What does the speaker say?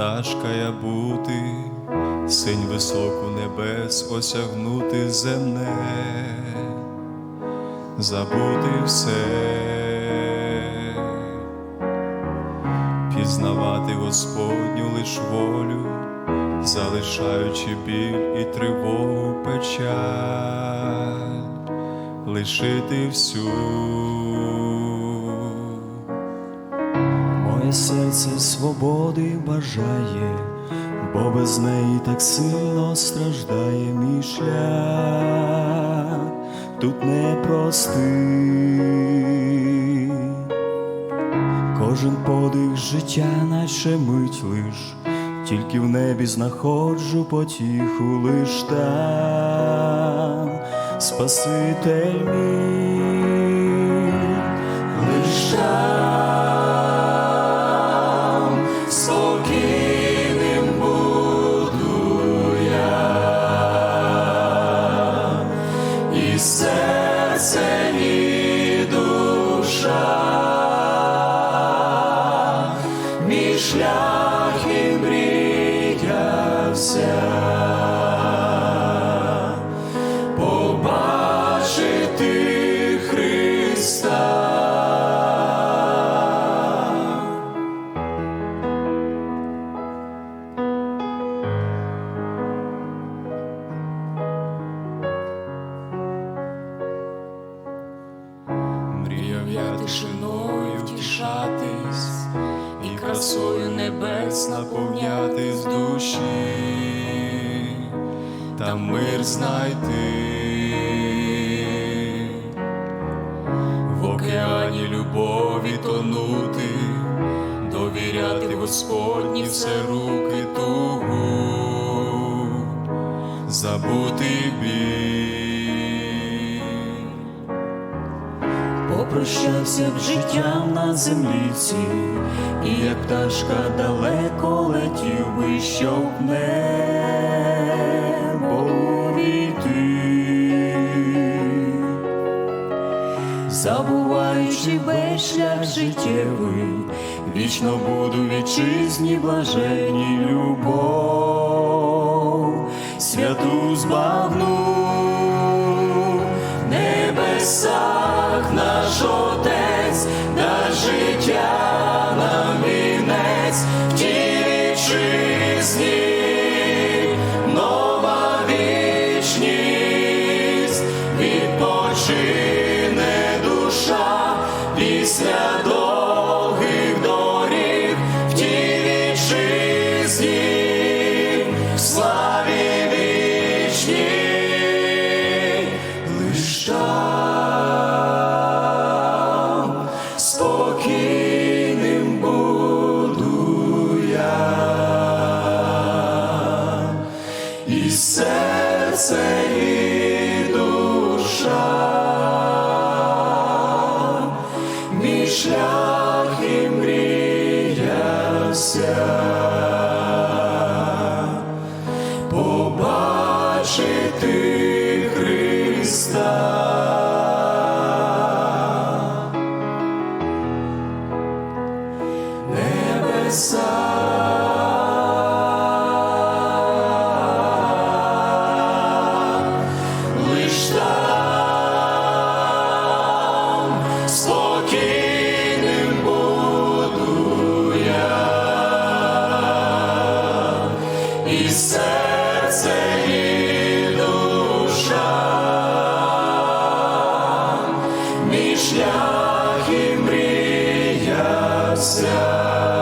пташка я бути, синь високу небес осягнути земне, забути все, пізнавати Господню лиш волю, залишаючи біль і тривогу печаль, лишити всю. Серце свободи бажає, бо без неї так сильно страждає мій шлях, тут непростий. Кожен подих життя, наче мить лиш, тільки в небі знаходжу потіху лиш там, Спаситель мій, лиш там, красою небес наповнятись душі, та мир знайти в океані любові тонути, довіряти Господні все руки тугу, забути біль. Попрощався з життям на земліці, і як пташка далеко летів би, щоб небо увійти, забуваючи весь шлях життєвий, вічно буду вітчизні блаженній любов, святу збагну життя нам вінець, в тій вітчизні нова вічність, відпочине і серце, і душа, мій шлях і мріявся. Побачити спокійним буду я, і серце, і душа, мій шлях і мрія вся.